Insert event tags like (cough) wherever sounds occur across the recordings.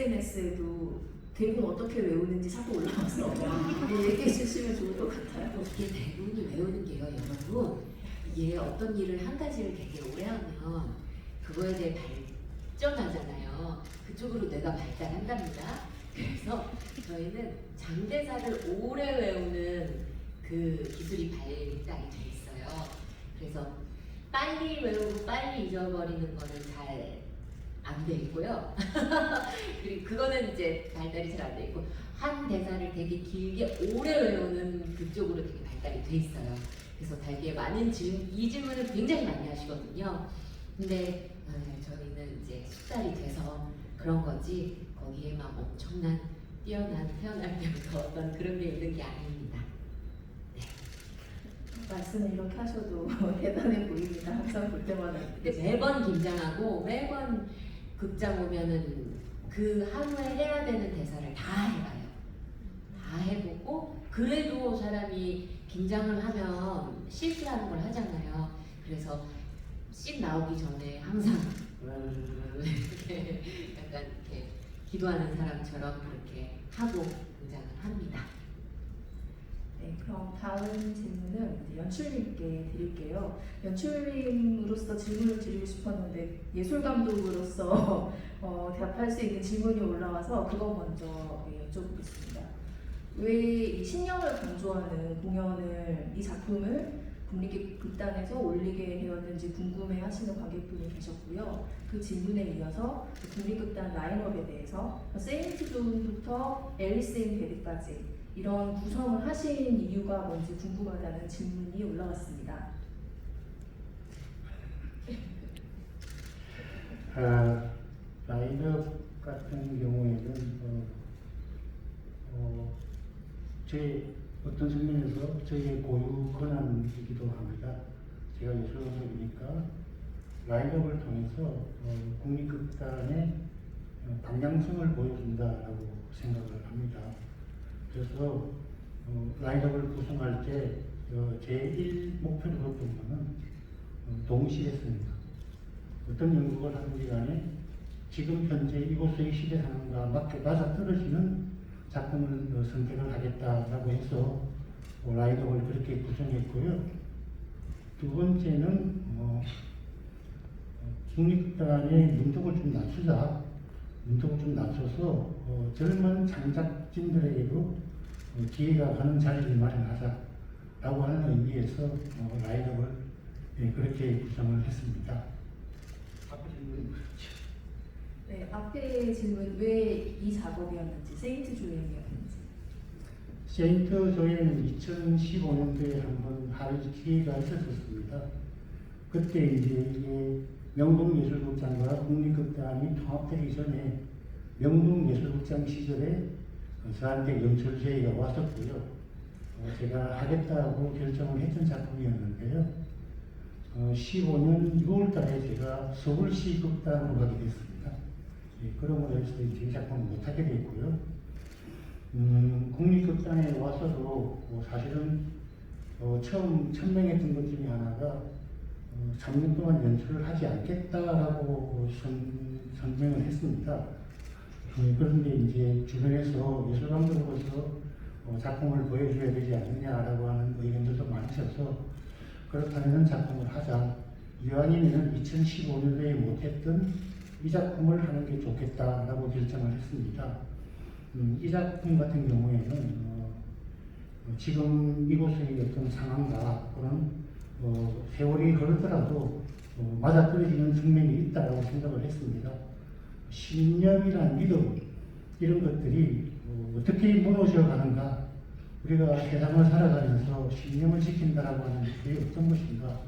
SNS에도 대본 어떻게 외우는지 자꾸 올라와서 네, 얘기해 주시면 좋을 것 같아요. 이게 대본을 외우는 게요, 여러분. 이게 어떤 일을 한 가지를 되게 오래 하면 그거에 대해 발전하잖아요. 그쪽으로 뇌가 발달한답니다. 그래서 저희는 장대사를 오래 외우는 그 기술이 발달이 돼 있어요. 그래서 빨리 외우고 빨리 잊어버리는 거는 잘 안 돼 있고요. (laughs) 그리고 그거는 이제 발달이 잘 안 돼 있고 한 대사를 되게 길게 오래 외우는 그쪽으로 되게 발달이 돼 있어요. 그래서 되게 많은 질문, 이 질문을 굉장히 많이 하시거든요. 근데 어, 저희는 이제 숙달이 돼서 그런 거지 거기에 막 엄청난 뛰어난 태어날 때부터 어떤 그런 게 있는 게 아닙니다. 말씀을 이렇게 하셔도 (laughs) 대단해 보입니다. 항상 볼 때마다. 근데 매번 긴장하고 매번 극장 오면은 그 하루에 해야 되는 대사를 다 해봐요. 다 해보고 그래도 사람이 긴장을 하면 실수하는 걸 하잖아요. 그래서 씬 나오기 전에 항상 이렇게 약간 이렇게 기도하는 사람처럼 그렇게 하고 등장을 합니다. 네, 그럼 다음 질문은 이제 연출님께 드릴게요. 연출님으로서 질문을 드리고 싶었는데 예술 감독으로서 (laughs) 어, 대답할 수 있는 질문이 올라와서 그거 먼저 네, 여쭤보겠습니다. 왜 이 신념을 강조하는 공연을 이 작품을 국립극단에서 올리게 되었는지 궁금해 하시는 관객분이 계셨고요. 그 질문에 이어서 국립극단 라인업에 대해서 세인트 존부터 앨리스 인 베드까지 이런 구성을 하신 이유가 뭔지 궁금하다는 질문이 올라왔습니다. 아, 라인업 같은 경우에는 어, 어, 제 어떤 측면에서 저희의 고유 권한이기도 합니다. 제가 예술감독이니까 라인업을 통해서 어, 국립극단의 어, 방향성을 보여준다라고 생각을 합니다. 그래서 어, 라인업을 구성할 때 어, 제1 목표로 뒀던 것은 어, 동시했습니다. 어떤 연구를 하든지 간에 지금 현재 이곳의 시대 상황과 맞게 맞아 떨어지는 작품을 어, 선택을 하겠다라고 해서 어, 라인업을 그렇게 구성했고요. 두 번째는 어, 국립극단의 문턱을 좀 낮추자. 문턱을 좀 낮춰서 어, 젊은 창작진들에게도 어, 기회가 가는 자리를 마련하자라고 하는 의미에서 어, 라인업을 예, 그렇게 구성을 했습니다. 앞에 질문이 뭐였죠? 네, 앞에 질문 왜 이 작업이었는지 세인트 조연이었는지. 세인트 조에는 2015년도에 한번 할 기회가 있었습니다. 그때 이제 이게 명동예술극장과 국립극단이 통합되기 전에 명동예술극장 시절에 저한테 연출 제의가 왔었고요. 어, 제가 하겠다고 결정을 했던 작품이었는데요. 어, 15년 6월 달에 제가 서울시 극단으로 가게 됐습니다. 예, 그러므로 해서 이 작품을 못하게 됐고요. 음, 국립극단에 와서도 어, 사실은 어, 처음 천명했던 것 중에 하나가 어, 3년 동안 연출을 하지 않겠다라고 선, 선명을 했습니다. 예, 그런데 이제 주변에서 예술감독으로서 어, 작품을 보여줘야 되지 않느냐라고 하는 의견들도 많으셔서 그렇다면 작품을 하자. 이왕이면 2015년도에 못했던 이 작품을 하는 게 좋겠다라고 결정을 했습니다. 음, 이 작품 같은 경우에는 어, 어, 지금 이곳의 어떤 상황과 또는 어, 세월이 흐르더라도 어, 맞아 떨어지는 측면이 있다고 생각을 했습니다. 신념이란 믿음 이런 것들이 어, 어떻게 무너져 가는가 우리가 세상을 살아가면서 신념을 지킨다라고 하는 것이 어떤 것인가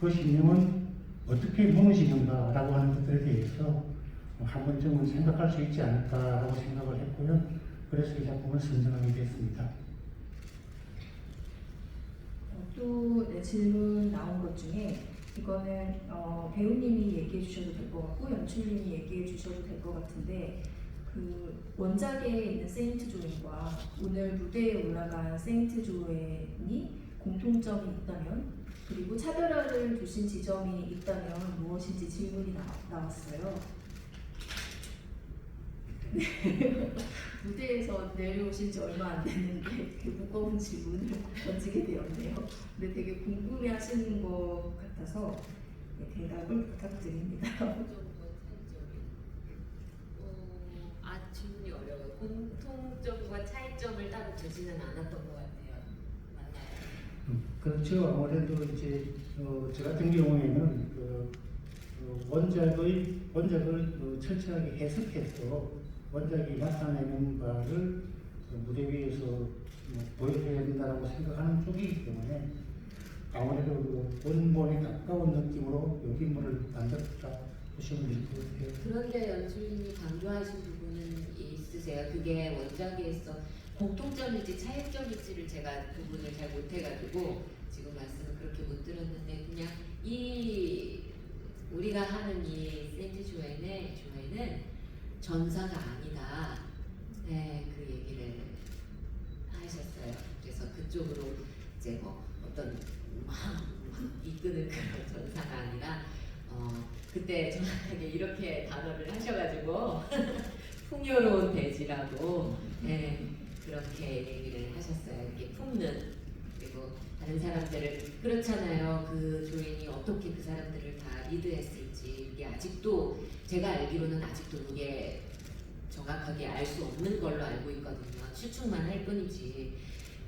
그 신념은 어떻게 무너지는가라고 하는 것들에 대해서 한 번쯤은 생각할 수 있지 않을까라고 생각을 했고요. 그래서 이 작품을 선정하게 됐습니다. 어, 또 네, 질문 나온 것 중에 이거는 어, 배우님이 얘기해 주셔도 될 것 같고 연출님이 얘기해 주셔도 될 것 같은데 그 원작에 있는 세인트 조앤과 오늘 무대에 올라간 세인트 조앤이 공통점이 있다면 그리고 차별화를 두신 지점이 있다면 무엇인지 질문이 나, 나왔어요. 무대에서 내려오신 지 얼마 안 됐는데 이렇게 무거운 질문을 던지게 되었네요. 근데 되게 궁금해 하시는 것 같아서 네, 대답을 부탁드립니다. 어, 아 질문이 어려워요. 공통점과 차이점을 따로 두지는 않았던 것 같아요. 맞나요? 음, 그렇죠. 아무래도 이제 어, 저 같은 경우에는 그, 어, 원작의 원작을 어, 철저하게 해석해서 원작이 나타내는 바를 그 무대 위에서 뭐 보여줘야 된다고 생각하는 쪽이기 때문에 아무래도 그 원본에 가까운 느낌으로 여기 인물을 만들었다 보시면 될 것 같아요. 그런데 연출님이 강조하신 부분은 있으세요. 그게 원작에서 공통점일지 차이점일지를 제가 부분을 잘 못해가지고 지금 말씀을 그렇게 못 들었는데 그냥 이 우리가 하는 이 센트 조엔의 조엔은 전사가 아니다. 네, 그 얘기를 하셨어요. 그래서 그쪽으로 이제 뭐 어떤 막, 막 이끄는 그런 전사가 아니라 어, 그때 정확하게 이렇게 단어를 하셔가지고 (laughs) 풍요로운 돼지라고 예, 그렇게 얘기를 하셨어요. 이렇게 품는 그리고 다른 사람들을 그렇잖아요. 그 조인이 어떻게 그 사람들을 다 리드했을지 이게 아직도 제가 알기로는 아직도 그게 정확하게 알 수 없는 걸로 알고 있거든요. 추측만 할 뿐이지.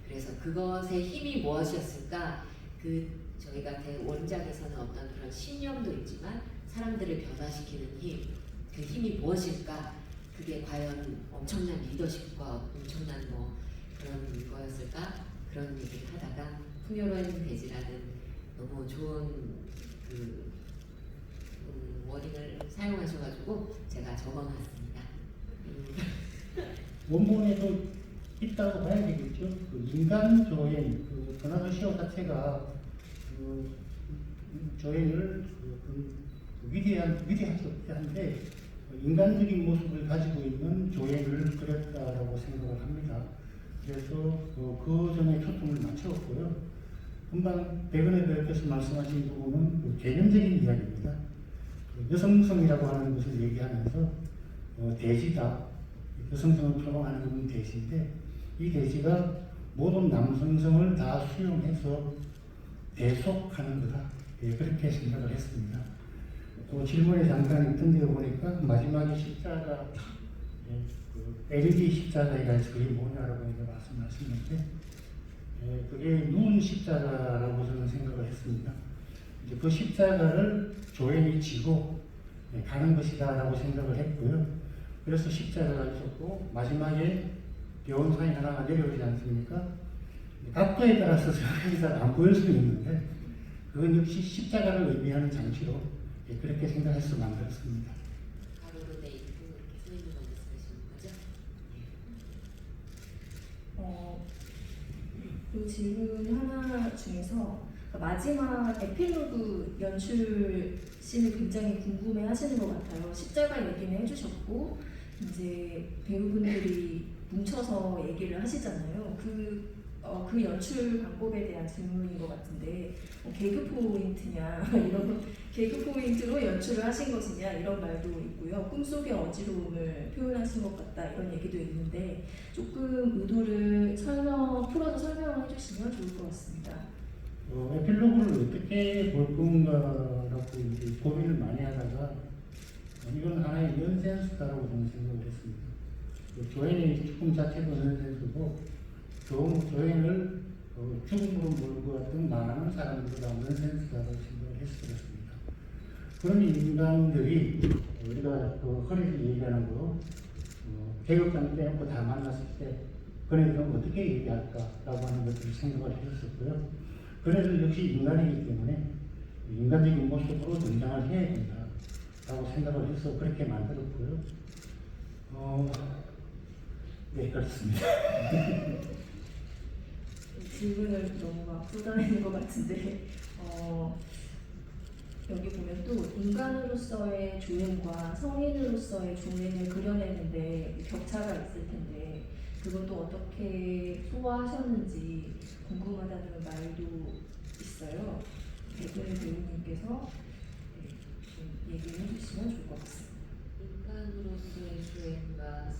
그래서 그것의 힘이 무엇이었을까? 그 저희가 대 원작에서는 어떤 그런 신념도 있지만 사람들을 변화시키는 힘, 그 힘이 무엇일까? 그게 과연 엄청난 리더십과 엄청난 뭐 그런 거였을까? 그런 얘기를 하다가 풍요로운 돼지라는 너무 좋은 그 음, 워딩을 사용하셔가지고 제가 적어놨습니다. 음, 원본에도 있다고 봐야 되겠죠. 그 인간 조엔, 그 도나도 시오 자체가 그 조엔을 그, 그 위대한 위대한데 인간적인 모습을 가지고 있는 조엔을 그렸다라고 생각을 합니다. 그래서 그, 그 점에 초점을 맞추었고요. 금방 백은혜 배우께서 말씀하신 부분은 그 개념적인 이야기입니다. 그 여성성이라고 하는 것을 얘기하면서 어, 대지다. 여성성을 표방하는 것은 대지인데 이 대지가 모든 남성성을 다 수용해서 대속하는 거다. 예, 그렇게 생각을 했습니다. 또 질문에 잠깐 있던 데 보니까 마지막에 십자가 예, 그 LED 십자가에 그게 뭐냐라고 말씀하셨는데 예, 그게 누운 십자가라고 저는 생각을 했습니다. 이제 그 십자가를 조연이 지고 예, 가는 것이다라고 생각을 했고요. 그래서 십자가가 있었고 마지막에 병원상이 하나가 내려오지 않습니까? 각도에 따라서 정확하게 (laughs) 잘안 보일 수는 있는데 그건 역시 십자가를 의미하는 장치로 예, 그렇게 생각해서 만들었습니다. 어, 그 질문 하나 중에서 그 마지막 에필로그 연출 씬을 굉장히 궁금해 하시는 것 같아요. 십자가 얘기는 해주셨고, 이제 배우분들이 뭉쳐서 얘기를 하시잖아요. 그, 어, 그 연출 방법에 대한 질문인 것 같은데, 뭐 개그 포인트냐, (laughs) 이런 개그 포인트로 연출을 하신 것이냐, 이런 말도 있고요. 꿈속의 어지러움을 표현하신 것 같다, 이런 얘기도 있는데, 조금 의도를 설명, 풀어서 설명을 해주시면 좋을 것 같습니다. 어, 에필로그를 어떻게 볼 건가라고 이제 고민을 많이 하다가 어, 이건 하나의 넌센스다라고 저는 생각을 했습니다. 그 조연의 죽음 자체도 넌센스고 조, 조연을 어, 죽음으로 몰고 갔던 많은 사람들도 다 넌센스다라고 생각을 했었습니다. 그런 인간들이 우리가 그 허리를 얘기하는 거 어, 개혁장 빼놓고 다 만났을 때 그네들은 어떻게 얘기할까라고 하는 것을 생각을 했었고요. 그래서 역시 인간이기 때문에 인간적인 모습으로 등장을 해야 된다라고 생각을 해서 그렇게 만들었고요. 어, 네, 그렇습니다. (laughs) 질문을 너무 막 쏟아내는 것 같은데 (laughs) 어, 여기 보면 또 인간으로서의 조연과 성인으로서의 조연을 그려내는데 격차가 있을 텐데 그것도 어떻게 소화하셨는지 궁금하다는 말도 있어요. 백은혜 배우님께서 네, 좀 얘기를 해주시면 좋을 것 같습니다. 인간으로서의 주행과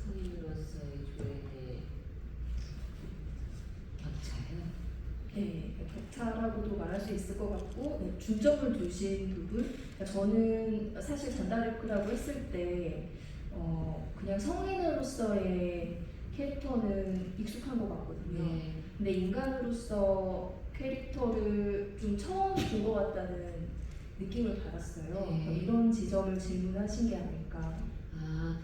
격차라고도 말할 수 있을 것 같고 네, 중점을 두신 부분 그러니까 저는 사실 잔다르크라고 했을 때 어, 그냥 성인으로서의 캐릭터는 익숙한 것 같거든요. 네. 근데 인간으로서 캐릭터를 좀 처음 본 것 같다는 느낌을 받았어요. 네. 그러니까 이런 지점을 질문하신 게 아닐까. 아,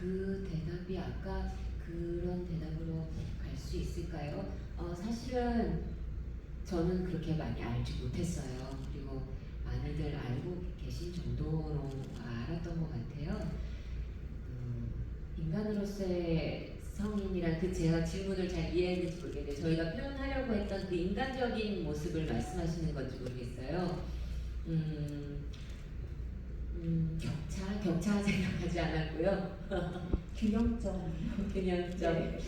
그 대답이 아까 그런 대답으로 갈 수 있을까요? 어, 사실은 저는 그렇게 많이 알지 못했어요. 그리고 많이들 알고 계신 정도로 알았던 것 같아요. 음, 인간으로서의 성인이란 그 제가 질문을 잘 이해했는지 모르겠는데 저희가 표현하려고 했던 그 인간적인 모습을 말씀하시는 건지 모르겠어요. 음, 음, 격차, 격차 생각하지 않았고요. 균형점. (laughs) 균형점. 네.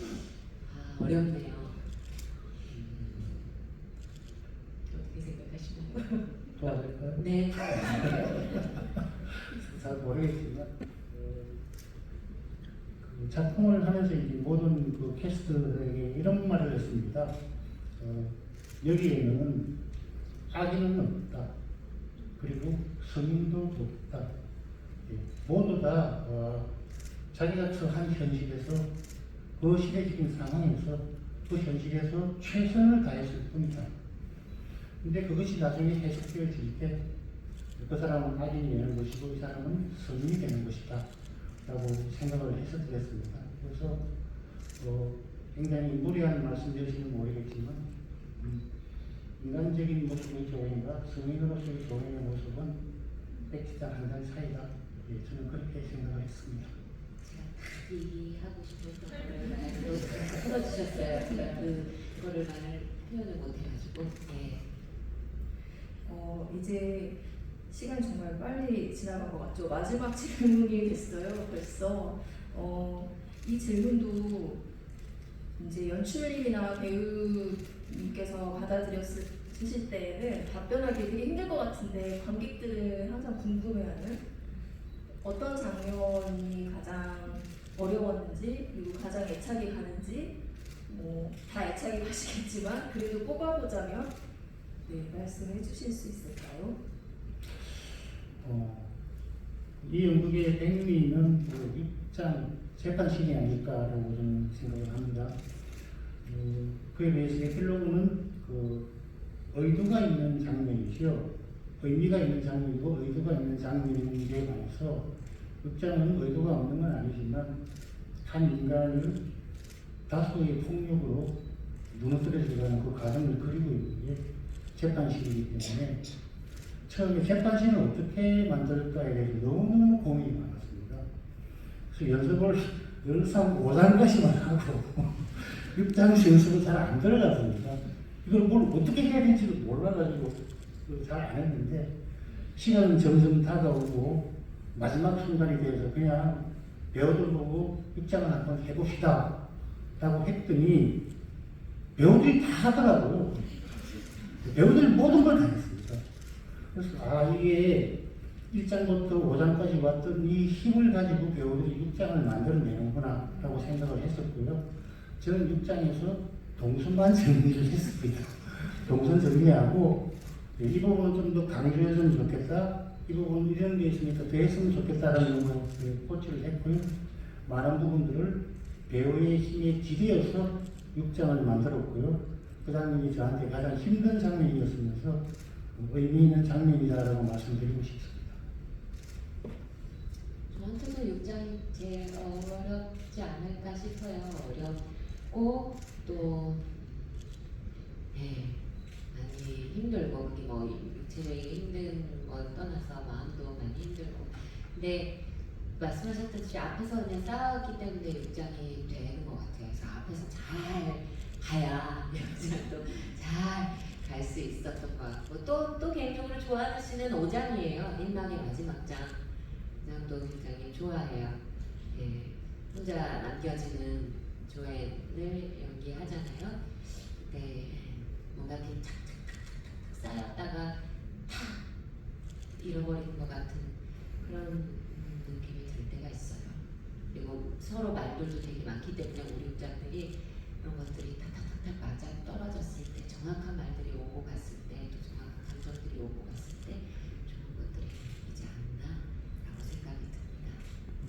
아, 어렵네요. 음, 어떻게 생각하시나요? 도와드릴까요? 네. (laughs) 잘 모르겠지만 어, 그 작품을 하면서 이제 모든 그 캐스트들에게 이런 말을 했습니다. 어, 여기에는 악인은 없다. 그리고 성인도 없다. 예, 모두 다 어, 자기가 처한 현실에서 그 시대적인 상황에서 그 현실에서 최선을 다했을 뿐이다. 근데 그것이 나중에 해석되어질 때 그 사람은 악인이 되는 것이고 이 사람은 성인이 되는 것이다 라고 생각을 해서 드렸습니다. 그래서 어, 굉장히 무리한 말씀드릴지는 모르겠지만 음, 인간적인 모습의 조인과 성인으로서의 조인의 모습은 백지장 한달 사이다. 예, 저는 그렇게 생각을 했습니다. 얘기하고 싶었던 거를 풀어주셨어요. 제가 그, 그거를 말 표현을 못해가지고. 네. 어, 이제 시간이 정말 빨리 지나간 것 같죠. 마지막 질문이 됐어요. 벌써 어, 이 질문도 이제 연출님이나 배우님께서 받아들였을 실 때에는 답변하기 되게 힘들 것 같은데 관객들은 항상 궁금해하는 어떤 장면이 가장 어려웠는지 그리고 가장 애착이 가는지 뭐 다 애착이 가시겠지만 그래도 뽑아보자면 네, 말씀해 주실 수 있을까요? 어, 이 연극의 백미는 그 입장 재판신이 아닐까라고 저는 생각을 합니다. 어, 그에 비해서 에필로그는 그 의도가 있는 장면이죠. 의미가 있는 장면이고 의도가 있는 장면인데 반해서 극장은 의도가 없는 건 아니지만 한 인간을 다수의 폭력으로 무너뜨려 주려는 그 과정을 게 재판실이기 때문에 처음에 재판신을 어떻게 만들까에 대해서 너무너무 고민이 많았습니다. 그래서 연습을 늘상 오장가시만 하고 입장시 연습을 잘 안 들어갔습니다. 이걸 뭘 어떻게 해야 될지를 몰라가지고 잘 안 했는데 시간은 점점 다가오고 마지막 순간이 돼서 그냥 배우들 보고 입장을 한번 해봅시다 라고 했더니 배우들이 다 하더라고요. 배우들이 모든 걸 다 했습니다. 그래서 아 이게 1장부터 5장까지 왔던 이 힘을 가지고 배우들이 6장을 만들어내는구나 라고 생각을 했었고요. 저는 6장에서 동선만 정리를 했습니다. (laughs) 동선 정리하고 네, 이 부분은 좀더 강조했으면 좋겠다. 이 부분은 이런 게 있으니까 더 했으면 좋겠다라는 걸 코치를 했고요. 많은 부분들을 배우의 힘에 기대어서 6장을 만들었고요. 그 장면이 저한테 가장 힘든 장면이었으면서 의미 있는 장면이다라고 말씀드리고 싶습니다. 저한테도 6장이 제일 어렵지 않을까 싶어요. 어렵고 또 네, 많이 힘들고 그게 뭐 육체적인 힘든 건 떠나서 마음도 많이 힘들고 근데 말씀하셨듯이 앞에서 그냥 싸웠기 때문에 6장이 되는 것 같아요. 그래서 앞에서 잘 가야 6장도 잘 갈 수 있었던 것 같고 또, 또 개인적으로 좋아하는 시는 5장이에요. 일막의 마지막 장. 장도 굉장히 좋아해요. 예, 혼자 남겨지는 조앤을 연기하잖아요. 네, 뭔가 이렇게 착착착착착 쌓였다가 탁 잃어버리는 것 같은 그런 음, 느낌이 들 때가 있어요. 그리고 서로 말들도 되게 많기 때문에 우리 입장들이 이런 것들이 탁탁탁탁 맞아 떨어졌을 때 정확한 말들이 오고 갔을 때 또 정확한 감정들이 오고 갔을 때 좋은 것들이 되지 않나라고 생각이 듭니다.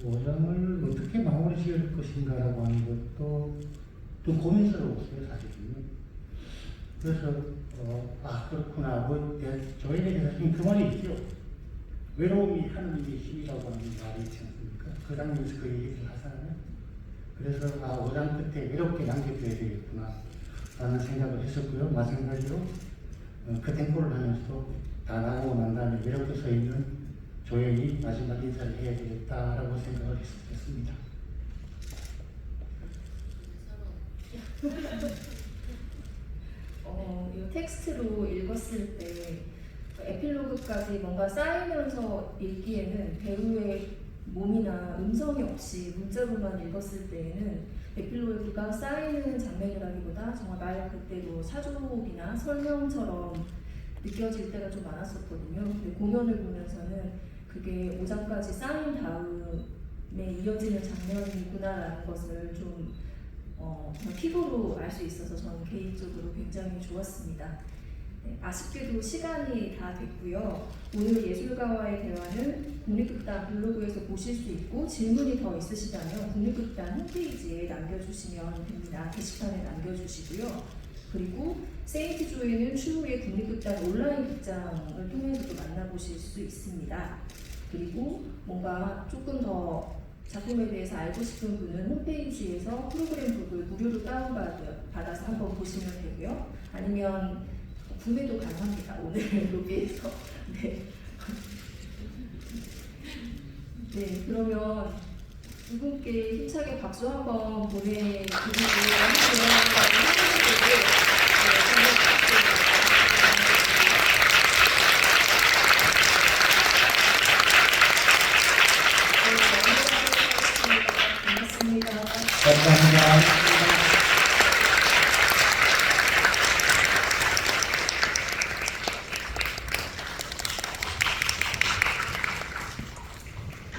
오장을 어떻게 마무리 지을 것인가라고 하는 것도 좀 고민스러웠어요, 사실은. 그래서, 어, 아, 그렇구나. 뭐, 예, 저에게 사실 그 말이 있죠. 외로움이 하느님의 힘이라고 하는 말이 있지 않습니까? 그 장면에서 그 얘기를 하잖아요. 그래서, 아, 오장 끝에 외롭게 남겨둬야 되겠구나. 라는 생각을 했었고요. 마찬가지로, 어, 그 템포를 하면서도 다 나가고 난 다음에 외롭게 서 있는 조용히 마지막 인사를 해야 되겠다라고 생각을 했- 했습니다. 어, 이 텍스트로 읽었을 때 에필로그까지 뭔가 쌓이면서 읽기에는 배우의 몸이나 음성이 없이 문자로만 읽었을 때에는 에필로그가 쌓이는 장면이라기보다 정말 말 그대로 사족이나 설명처럼 느껴질 때가 좀 많았었거든요. 근데 공연을 보면서는 그게 5장까지 쌓인 다음에 이어지는 장면이구나라는 것을 좀 어, 피부로 알 수 있어서 저는 개인적으로 굉장히 좋았습니다. 네, 아쉽게도 시간이 다 됐고요. 오늘 예술가와의 대화는 국립극단 블로그에서 보실 수 있고 질문이 더 있으시다면 국립극단 홈페이지에 남겨주시면 됩니다. 게시판에 남겨주시고요. 그리고 세인트 조이는 추후에 국립극단 온라인 극장을 통해서도 만나보실 수 있습니다. 그리고 뭔가 조금 더 작품에 대해서 알고 싶은 분은 홈페이지에서 프로그램 북을 무료로 다운받아서 한번 보시면 되고요. 아니면 구매도 가능합니다. 오늘 (laughs) 로비에서. 네. 네, 그러면 두 분께 힘차게 박수 한번 보내드리고